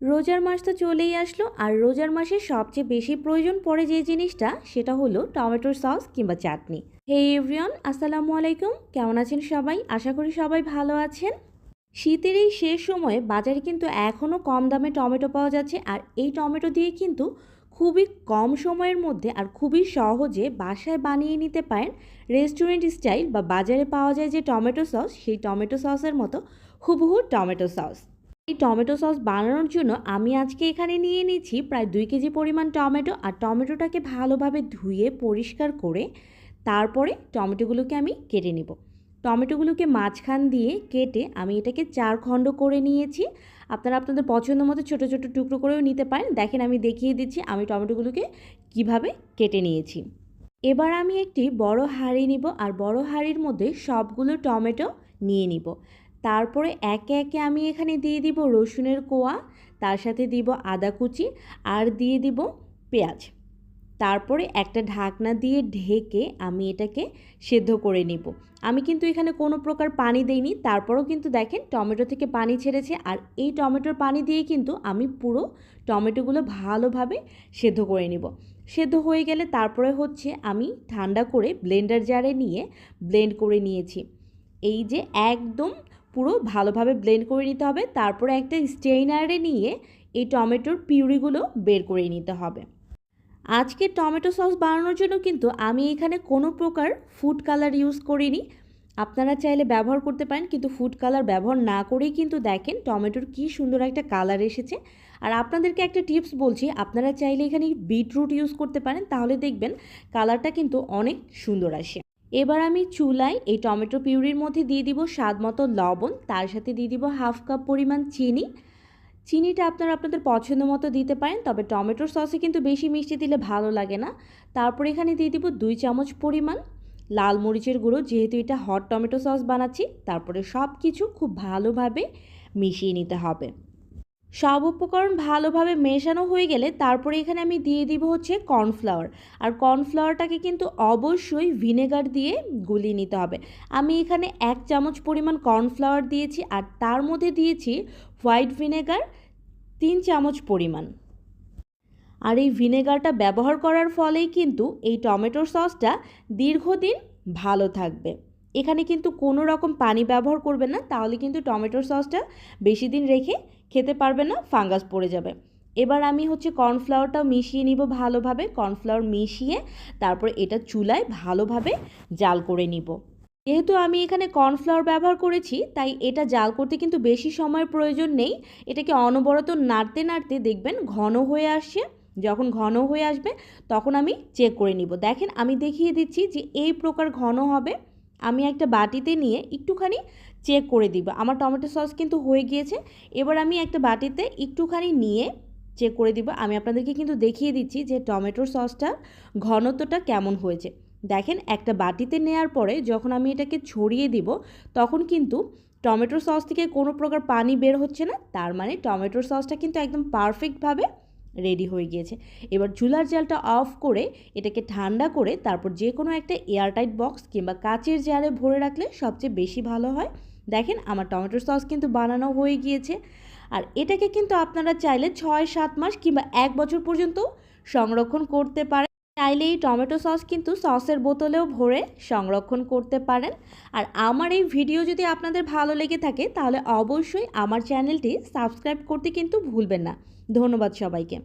রোজার মাস তো চলেই আসলো, আর রোজার মাসে সবচেয়ে বেশি প্রয়োজন পড়ে যে জিনিসটা, সেটা হলো টমেটোর সস কিংবা চাটনি। হে এভরিওয়ান আসসালামু আলাইকুম। কেমন আছেন সবাই? আশা করি সবাই ভালো আছেন। শীতের এই শেষ সময়ে বাজারে কিন্তু এখনও কম দামে টমেটো পাওয়া যাচ্ছে, আর এই টমেটো দিয়ে কিন্তু খুবই কম সময়ের মধ্যে আর খুবই সহজে বাসায় বানিয়ে নিতে পারেন রেস্টুরেন্ট স্টাইল বা বাজারে পাওয়া যায় যে টমেটো সস, সেই টমেটো সসের মতো হুবহু টমেটো সস। এই টমেটো সস বানানোর জন্য আমি আজকে এখানে নিয়ে নিচ্ছি প্রায় দুই কেজি পরিমাণ টমেটো। আর টমেটোটাকে ভালোভাবে ধুয়ে, পরিষ্কার করে তারপরে টমেটোগুলোকে আমি কেটে নেব। টমেটোগুলোকে মাঝখান দিয়ে কেটে আমি এটাকে চার খণ্ড করে নিয়েছি। আপনারা আপনাদের পছন্দ মতো ছোটো ছোটো টুকরো করেও নিতে পারেন। দেখেন আমি দেখিয়ে দিচ্ছি আমি টমেটোগুলোকে কীভাবে কেটে নিয়েছি। এবার আমি একটি বড় হাঁড়ি নিব। আর বড় হাঁড়ির মধ্যে সবগুলো টমেটো নিয়ে নিব। তারপরে একে একে আমি এখানে দিয়ে দিব রসুনের কোয়া, তার সাথে দিব আদা কুচি আর দিয়ে দিব পেঁয়াজ। তারপরে একটা ঢাকনা দিয়ে ঢেকে আমি এটাকে সেদ্ধ করে নিব। আমি কিন্তু এখানে কোনো প্রকার পানি দেইনি, তারপরও কিন্তু দেখেন টমেটো থেকে পানি ছেড়েছে আর এই টমেটোর পানি দিয়ে কিন্তু আমি পুরো টমেটোগুলো ভালোভাবে সেদ্ধ করে নিব। সেদ্ধ হয়ে গেলে তারপরে হচ্ছে আমি ঠান্ডা করে ব্লেন্ডার জারে নিয়ে ব্লেন্ড করে নিয়েছি। এই যে একদম পুরো ভালোভাবে ব্লেন্ড করে নিতে হবে। তারপরে একটা স্টেইনারে নিয়ে এই টমেটোর পিউরিগুলো বের করে নিতে হবে। আজকে টমেটো সস বানানোর জন্য কিন্তু আমি এখানে কোনো প্রকার ফুড কালার ইউজ করিনি। আপনারা চাইলে ব্যবহার করতে পারেন, কিন্তু ফুড কালার ব্যবহার না করেই কিন্তু দেখেন টমেটোর কি সুন্দর একটা কালার এসেছে। আর আপনাদেরকে একটা টিপস বলছি, আপনারা চাইলে এখানে বিটরুট ইউজ করতে পারেন, তাহলে দেখবেন কালারটা কিন্তু অনেক সুন্দর আসে। এবার আমি চুলায় এই টমেটো পিউরির মধ্যে দিয়ে দিব স্বাদ মতো লবণ, তার সাথে দিয়ে দিব হাফ কাপ পরিমাণ চিনি। চিনিটা আপনারা আপনাদের পছন্দ মতো দিতে পারেন, তবে টমেটোর সসে কিন্তু বেশি মিষ্টি দিলে ভালো লাগে না। তারপর এখানে দিয়ে দিব দুই চামচ পরিমাণ লাল মরিচের গুঁড়ো, যেহেতু এটা হট টমেটো সস বানাচ্ছি, তারপরে সব কিছু খুব ভালোভাবে মিশিয়ে নিতে হবে। সব উপকরণ ভালোভাবে মেশানো হয়ে গেলে তারপরে এখানে আমি দিয়ে দিব হচ্ছে কর্নফ্লাওয়ার। আর কর্নফ্লাওয়ারটাকে কিন্তু অবশ্যই ভিনেগার দিয়ে গুলিয়ে নিতে হবে। আমি এখানে এক চামচ পরিমাণ কর্নফ্লাওয়ার দিয়েছি আর তার মধ্যে দিয়েছি হোয়াইট ভিনেগার তিন চামচ পরিমাণ। আর এই ভিনেগারটা ব্যবহার করার ফলেই কিন্তু এই টমেটোর সসটা দীর্ঘদিন ভালো থাকবে। এখানে কিন্তু কোনো রকম পানি ব্যবহার করবেন না, তাহলে কিন্তু টমেটোর সসটা বেশি দিন রেখে খেতে পারবে না, ফাঙ্গাস পড়ে যাবে। এবার আমি হচ্ছে কর্নফ্লাওয়ারটাও মিশিয়ে নিব ভালোভাবে, কর্নফ্লাওয়ার মিশিয়ে তারপর এটা চুলায় ভালোভাবে জাল করে নিব। যেহেতু আমি এখানে কর্নফ্লাওয়ার ব্যবহার করেছি, তাই এটা জাল করতে কিন্তু বেশি সময়ের প্রয়োজন নেই। এটাকে অনবরত নাড়তে নাড়তে দেখবেন ঘন হয়ে আসছে, যখন ঘন হয়ে আসবে তখন আমি চেক করে নিব। দেখেন আমি দেখিয়ে দিচ্ছি যে এই প্রকার ঘন হবে। আমি একটা বাটিতে নিয়ে একটুখানি চেক করে দিব। আমার টমেটো সস কিন্তু হয়ে গিয়েছে। এবার আমি একটা বাটিতে একটুখানি নিয়ে চেক করে দিব। আমি আপনাদেরকে কিন্তু দেখিয়ে দিচ্ছি যে টমেটোর সসটা ঘনত্বটা কেমন হয়েছে। দেখেন, একটা বাটিতে নেওয়ার পরে যখন আমি এটাকে ছড়িয়ে দিব, তখন কিন্তু টমেটোর সস থেকে কোনো প্রকার পানি বের হচ্ছে না। তার মানে টমেটোর সসটা কিন্তু একদম পারফেক্টভাবে রেডি হয়ে গিয়েছে। এবার চুলার জালটা অফ করে এটাকে ঠান্ডা করে তারপর যে কোনো একটা এয়ারটাইট বক্স কিংবা কাচের জারে ভরে রাখলে সবচেয়ে বেশি ভালো হয়। দেখেন আমার টমেটোর সস কিন্তু বানানো হয়ে গিয়েছে। আর এটাকে কিন্তু আপনারা চাইলে ছয় সাত মাস কিংবা এক বছর পর্যন্ত সংরক্ষণ করতে পারেন। চাইলে এই টমেটো সস কিন্তু সসের বোতলেও ভরে সংরক্ষণ করতে পারেন। আর আমার এই ভিডিও যদি আপনাদের ভালো লেগে থাকে, তাহলে অবশ্যই আমার চ্যানেলটি সাবস্ক্রাইব করতে কিন্তু ভুলবেন না। ধন্যবাদ সবাইকে।